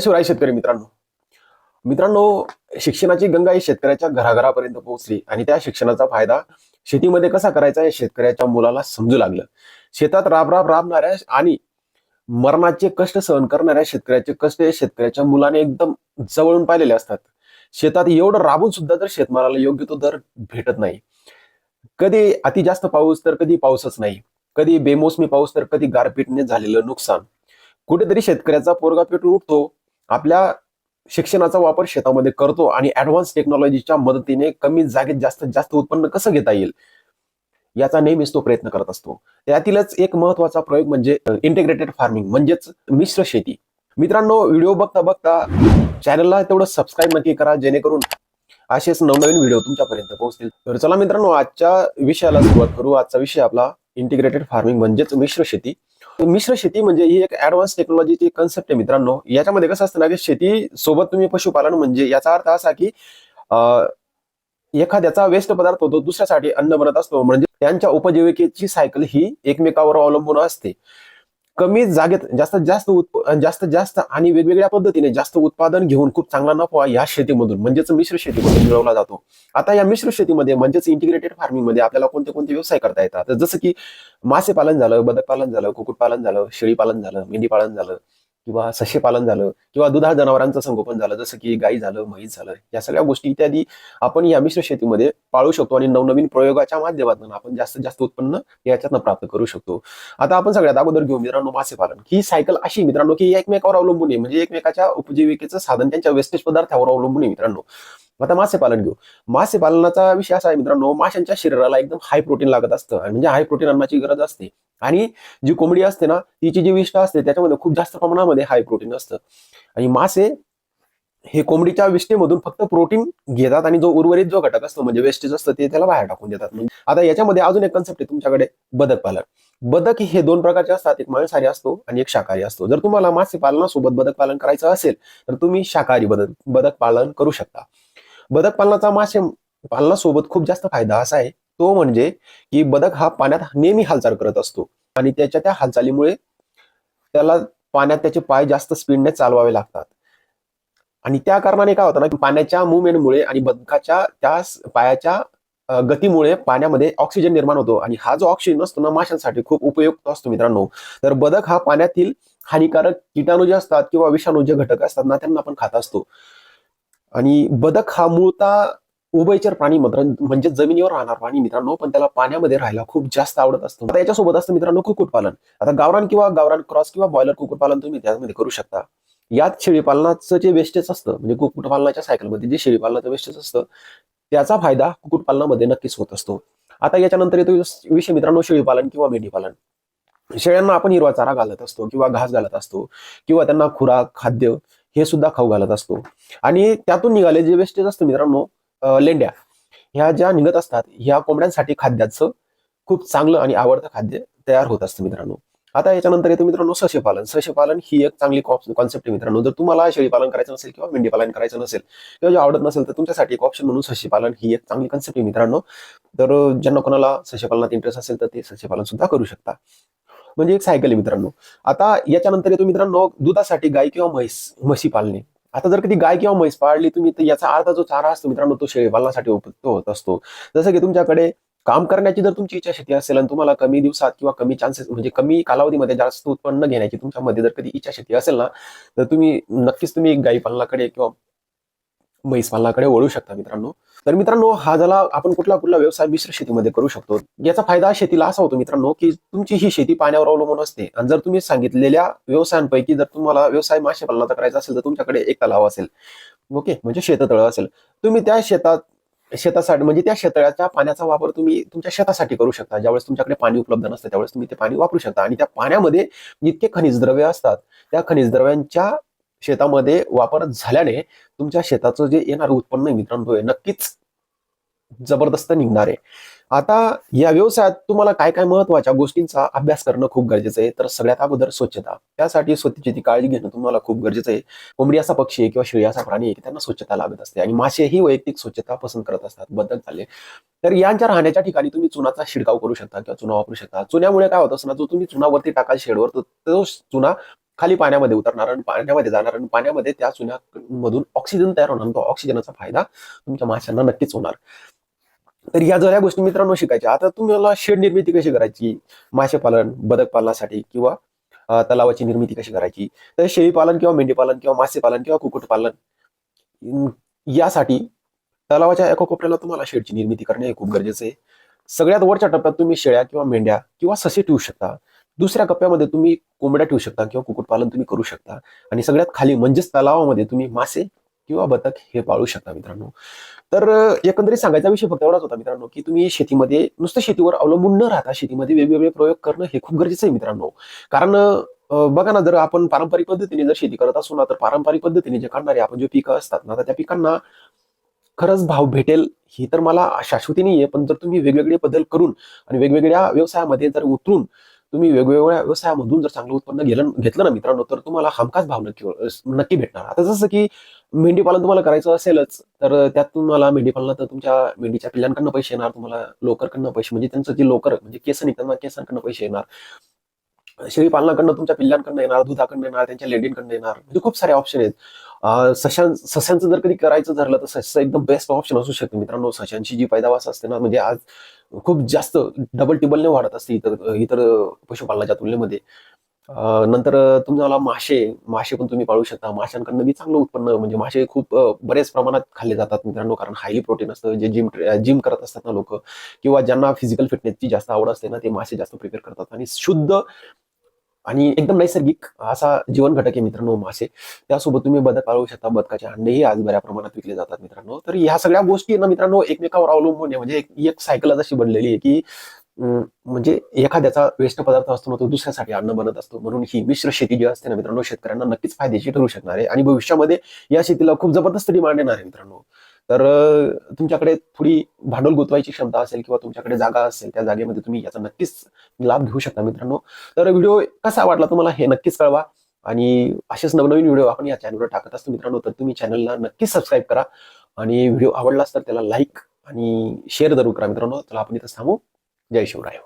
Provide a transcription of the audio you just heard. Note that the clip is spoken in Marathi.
शिवराय शेतकरी मित्रांनो. मित्रांनो शिक्षणाची गंगा ही शेतकऱ्याच्या घराघरापर्यंत पोहोचली आणि त्या शिक्षणाचा फायदा शेतीमध्ये कसा करायचा हे शेतकऱ्याच्या मुलाला समजू लागलं. शेतात राबराब राबणाऱ्या आणि मरणाचे कष्ट सहन करणाऱ्या शेतकऱ्याचे कष्ट हे शेतकऱ्याच्या मुलाने एकदम जवळून पाहिलेले असतात. शेतात एवढं राबून सुद्धा जर शेतमालाला योग्य तो दर भेटत नाही. कधी अति जास्त पाऊस तर कधी पाऊसच नाही. कधी बेमोसमी पाऊस तर कधी गारपीटने झालेलं नुकसान. कुठेतरी शेतकऱ्याचा पोरगा पेटून उठतो. आपल्या शिक्षणाचा वापर शेतामध्ये करतो आणि ऍडव्हान्स टेक्नॉलॉजीच्या मदतीने कमी जागेत जास्तीत जास्त उत्पन्न कसं घेता येईल याचा नेहमीच तो प्रयत्न करत असतो. त्यातीलच एक महत्त्वाचा प्रयोग म्हणजे इंटिग्रेटेड फार्मिंग म्हणजेच मिश्र शेती. मित्रांनो व्हिडिओ बघता बघता चॅनलला तेवढं सबस्क्राईब नक्की करा जेणेकरून असेच नवनवीन व्हिडिओ तुमच्यापर्यंत पोहोचतील. तर चला मित्रांनो आजच्या विषयाला सुरुवात करू. आजचा विषय आपला इंटिग्रेटेड फार्मिंग म्हणजेच मिश्र शेती. मिश्र शेती म्हणजे ही एक ऍडव्हान्स टेक्नॉलॉजीची कन्सेप्ट आहे मित्रांनो. याच्यामध्ये कसं असतं ना की शेती सोबत तुम्ही पशुपालन म्हणजे याचा अर्थ असा की एखाद्याचा वेस्ट पदार्थ होतो दुसऱ्यासाठी अन्न बनत असतो. म्हणजे त्यांच्या उपजीविकेची सायकल ही एकमेकावर अवलंबून असते. कमी जागेत जास्तीत जास्त उत्प जास्त जास्त आणि वेगवेगळ्या पद्धतीने जास्त उत्पादन घेऊन खूप चांगला नफा या शेतीमधून म्हणजेच मिश्र शेतीमधून मिळवला जातो. आता या मिश्र शेतीमध्ये म्हणजेच इंटिग्रेटेड फार्मिंगमध्ये आपल्याला कोणते कोणते व्यवसाय करता येतात? जसं की मासे पालन झालं बदक पालन झालं कुक्कुटपालन झालं शेळी पालन झालं मेंढी पालन झालं किंवा सशेपालन झालं किंवा दुधाळ जनावरांचं संगोपन झालं जसं की गाई झालं म्हैस झालं या सगळ्या गोष्टी इत्यादी आपण या मिश्र शेतीमध्ये पाळू शकतो आणि नवनवीन प्रयोगाच्या माध्यमातून आपण जास्तीत जास्त उत्पन्न याच्यातनं प्राप्त करू शकतो. आता आपण सगळ्यात अगोदर घेऊ मित्रांनो मासे पालन. ही सायकल अशी मित्रांनो की एकमेकावर अवलंबून आहे. म्हणजे एकमेकाच्या उपजीविकेचं साधन त्यांच्या वेस्टेज पदार्थावर अवलंबून आहे मित्रांनो. आता मासे पालन घेऊ. मासे पालनाचा विषय असा आहे मित्रांनो माशांच्या शरीराला एकदम हाय प्रोटीन लागत असतं. म्हणजे हाय प्रोटीन अन्नाची गरज असते. आणि जी कोंबडी असते ना तिची जी विष्ठा असते त्याच्यामध्ये खूप जास्त प्रमाणामध्ये हाय प्रोटीन असतं. आणि मासे हे कोंबडीच्या विष्ठेमधून फक्त प्रोटीन घेतात आणि जो उर्वरित जो घटक असतो म्हणजे वेस्टेज असतं ते त्याला बाहेर टाकून देतात. म्हणजे आता याच्यामध्ये अजून एक कन्सेप्ट आहे तुमच्याकडे बदक पालन. बदक हे दोन प्रकारचे असतात. एक मांसाहारी असतो आणि एक शाकाहारी असतो. जर तुम्हाला मासे पालनासोबत बदक पालन करायचं असेल तर तुम्ही शाकाहारी बदक बदक पालन करू शकता. बदक पालनाचा मासे पालनासोबत खूप जास्त फायदा असा आहे. तो म्हणजे की बदक हा पाण्यात नेहमी हालचाल करत असतो. आणि त्याच्या त्या हालचालीमुळे त्याला पाण्यात त्याचे पाय जास्त स्पीडने चालवावे लागतात. आणि त्या कारणाने काय होतं ना की पाण्याच्या मुवमेंटमुळे आणि बदकाच्या त्या पायाच्या गतीमुळे पाण्यामध्ये ऑक्सिजन निर्माण होतो. आणि हा जो ऑक्सिजन असतो ना माशांसाठी खूप उपयुक्त असतो मित्रांनो. तर बदक हा पाण्यातील हानिकारक किटाणू जे असतात किंवा विषाणू जे घटक असतात ना त्यांना आपण खात असतो. आणि बदक हा मूळता उभयचर प्राणी मित्र म्हणजे जमिनीवर राहणार प्राणी मित्रांनो पण त्याला पाण्यामध्ये राहायला खूप जास्त आवडत असतो. आता याच्यासोबत असतं मित्रांनो कुक्कुटपालन आता गावरान किंवा गावरान क्रॉस किंवा बॉयलर कुक्कुटपालन तुम्ही त्यामध्ये करू शकता. यात शेळीपालनाचं जे वेस्टेज असतं म्हणजे कुक्कुटपालनाच्या सायकलमध्ये जे शेळीपालनाचं वेस्टेज असतं त्याचा फायदा कुक्कुटपालनामध्ये नक्कीच होत असतो. आता याच्यानंतर येतो विषय मित्रांनो शेळीपालन किंवा मेंढीपालन शेळ्यांना आपण हिरवा चारा घालत असतो किंवा घास घालत असतो किंवा त्यांना खुराक खाद्य हे सुद्धा खाऊ घालत असतो. आणि त्यातून निघाले जे वेस्टेज असतं मित्रांनो लेंड्या. ह्या ज्या निघत असतात ह्या कोंबड्यांसाठी खाद्याचं खूप चांगलं आणि आवडतं खाद्य तयार होत असतं मित्रांनो. आता याच्यानंतर येतो मित्रांनो सशेपालन सशेपालन ही एक चांगली कॉन्सेप्ट आहे मित्रांनो. जर तुम्हाला शेळीपालन करायचं नसेल किंवा मेंढीपालन करायचं नसेल किंवा जे आवडत नसेल तर तुमच्यासाठी एक ऑप्शन म्हणून सशेपालन ही एक चांगली कॉन्सेप्ट आहे मित्रांनो. तर ज्यांना कोणाला सशेपालनात इंटरेस्ट असेल तर ते सशेपालन सुद्धा करू शकता. म्हणजे एक सायकल आहे मित्रांनो. आता याच्यानंतर येतो मित्रांनो दुधासाठी गाय किंवा म्हैस म्हशी पाळणे. आता जर कधी गाय किंवा म्हैस पाळली तुम्ही तर याचा अर्धा जो चारा असतो मित्रांनो तो शेळीपालनासाठी उपयुक्त होत असतो. जसं की तुमच्याकडे काम करण्याची जर तुमची इच्छा शेती असेल आणि तुम्हाला कमी दिवसात किंवा कमी चान्सेस म्हणजे कमी कालावधीमध्ये जास्त उत्पन्न घेण्याची तुमच्यामध्ये जर कधी इच्छा शेती असेल ना तर तुम्ही नक्कीच तुम्ही गाई पालनाकडे किंवा म्हैस पालनाकडे वळू शकता मित्रांनो. तर मित्रांनो हा झाला आपण कुठला कुठला व्यवसाय मिश्र शेतीमध्ये करू शकतो. याचा फायदा शेतीला असा होतो मित्रांनो की तुमची ही शेती पाण्यावर अवलंबून असते. आणि जर तुम्ही सांगितलेल्या व्यवसायांपैकी जर तुम्हाला व्यवसाय मासे पालनाचा करायचा असेल तर तुमच्याकडे एक तलाव असेल. ओके? म्हणजे शेततळ असेल. तुम्ही त्या शेतात शेतासाठी म्हणजे त्या शेतळ्याच्या पाण्याचा वापर तुम्ही तुमच्या शेतासाठी करू शकता. ज्यावेळेस तुमच्याकडे पाणी उपलब्ध नसतं त्यावेळेस तुम्ही ते पाणी वापरू शकता. आणि त्या पाण्यामध्ये जितके खनिज द्रव्य असतात. त्या खनिज द्रव्यांच्या शेतामध्ये वापर झाल्याने तुमच्या शेताचं जे येणारं उत्पन्न आहे मित्रांनो नक्कीच जबरदस्त निघणार आहे. आता या व्यवसायात तुम्हाला काय काय महत्त्वाच्या गोष्टींचा अभ्यास करणं खूप गरजेचं आहे. तर सगळ्यात अगोदर स्वच्छता. त्यासाठी स्वतःची ती काळजी घेणं तुम्हाला खूप गरजेचं आहे. कोंबडी असा पक्षी आहे किंवा शिळी असा प्राणी आहे की त्यांना स्वच्छता लागत असते आणि मासे ही वैयक्तिक स्वच्छता पसंत करत असतात. बदल झाले. तर यांच्या राहण्याच्या ठिकाणी तुम्ही चुनाचा शिडकाव करू शकता किंवा चुना वापरू शकता. चुन्यामुळे काय होत असं जो तुम्ही चुनावरती टाकाल शेडवर तर तो चुना खाली पाण्यामध्ये उतरणार आणि पाण्यामध्ये जाणार आणि पाण्यामध्ये त्या चुन्यामधून ऑक्सिजन तयार होणार. तो ऑक्सिजनचा फायदा तुमच्या माशांना नक्कीच होणार. तर या जर या गोष्टी मित्रांनो शिकायच्या आता तुम्हाला शेड निर्मिती कशी करायची? मासे पालन बदक पालनासाठी किंवा तलावाची निर्मिती कशी करायची? तर शेळी पालन किंवा मेंढी पालन किंवा मासे पालन किंवा कुक्कुट पालन यासाठी तलावाच्या एका कोपऱ्याला तुम्हाला शेडची निर्मिती करणे हे खूप गरजेचं आहे. सगळ्यात वरच्या टप्प्यात तुम्ही शेळ्या किंवा मेंढ्या किंवा ससे ठेवू शकता. दुसऱ्या कप्प्यामध्ये तुम्ही कोंबड्या ठेवू शकता किंवा कुक्कुटपालन तुम्ही करू शकता. आणि सगळ्यात खाली म्हणजेच तलावामध्ये तुम्ही मासे किंवा बतक हे पाळू शकता मित्रांनो. तर एकंदरीत सांगायचा विषय फक्त एवढाच होता मित्रांनो की तुम्ही शेतीमध्ये नुसतं शेतीवर अवलंबून न राहता शेतीमध्ये वेगवेगळे प्रयोग करणं हे खूप गरजेचं आहे मित्रांनो. कारण बघा ना जर आपण पारंपरिक पद्धतीने जर शेती करत असू ना तर पारंपरिक पद्धतीने जे काढणारे आपण जे पिकं असतात ना तर त्या पिकांना खरंच भाव भेटेल ही तर मला शाश्वती नाहीये. पण जर तुम्ही वेगवेगळे बदल करून आणि वेगवेगळ्या व्यवसायामध्ये जर उतरून तुम्ही वेगवेगळ्या व्यवसायामधून जर चांगलं उत्पन्न गेलं घेतलं ना मित्रांनो तर तुम्हाला हमखास भाव नक्की नक्की भेटणार. आता जसं की मेंढी पालन तुम्हाला करायचं असेलच तर त्यात तुम्हाला मेंढी पालनात तर तुमच्या मेंढीच्या पिल्लांकडनं पैसे येणार तुम्हाला लोकरकडनं पैसे म्हणजे त्यांचं जे लोकर म्हणजे केस निघतात केसांकडनं पैसे येणार. शेळी पालनाकडनं तुमच्या पिल्लांकडनं येणार दुधाकडनं येणार त्यांच्या लेडींकडनं येणार. म्हणजे खूप सारे ऑप्शन आहेत. सशांत सशां सस्यांचं जर कधी करायचं ठरलं तर सस एकदम बेस्ट ऑप्शन असू शकतं. मित्रांनो सशांची जी पैदावास असते ना म्हणजे आज खूप जास्त डबल टिबलने वाढत असते इतर इतर पशुपालनाच्या तुलनेमध्ये. नंतर तुम्हाला मासे मासे पण तुम्ही पाळू शकता. माशांकडनं बी चांगलं उत्पन्न म्हणजे मासे खूप बरेच प्रमाणात खाल्ले जातात मित्रांनो कारण हायली प्रोटीन असतं. जे जिम जिम करत असतात ना लोक किंवा ज्यांना फिजिकल फिटनेसची जास्त आवड असते ना ते मासे जास्त प्रिपेअर करतात. आणि शुद्ध आणि एकदम नैसर्गिक असा जीवन घटक आहे मित्रांनो मासे. त्यासोबत तुम्ही बदक पाळू शकता बदकाचे अंडेही आज बऱ्या प्रमाणात विकले जातात मित्रांनो. तर ह्या सगळ्या गोष्टी ना मित्रांनो एकमेकावर अवलंबून आहे. म्हणजे एक- सायकल सायकलच अशी बनलेली आहे की अं, म्हणजे एखाद्याचा वेस्ट पदार्थ असतो ना तो दुसऱ्यासाठी अन्न बनत असतो. म्हणून ही मिश्र शेती जी असते ना मित्रांनो शेतकऱ्यांना नक्कीच फायदेशीर ठरू शकणार आहे. आणि भविष्यामध्ये या शेतीला खूप जबरदस्त डिमांड येणार आहे मित्रांनो. तर तुमच्याकडे थोडी भांडवल गुंतवायची क्षमता असेल किंवा तुमच्याकडे जागा असेल त्या जागेमध्ये तुम्ही याचा नक्कीच लाभ घेऊ शकता मित्रांनो. तर व्हिडिओ कसा वाटला तुम्हाला हे नक्कीच कळवा आणि असेच नवनवीन व्हिडिओ आपण या चॅनलवर टाकत असतो मित्रांनो तर तुम्ही चॅनलला नक्कीच सबस्क्राईब करा आणि व्हिडिओ आवडलास तर त्याला लाईक आणि शेअर जरूर करा मित्रांनो. चला आपण इथं थांबू. जय शिवराय.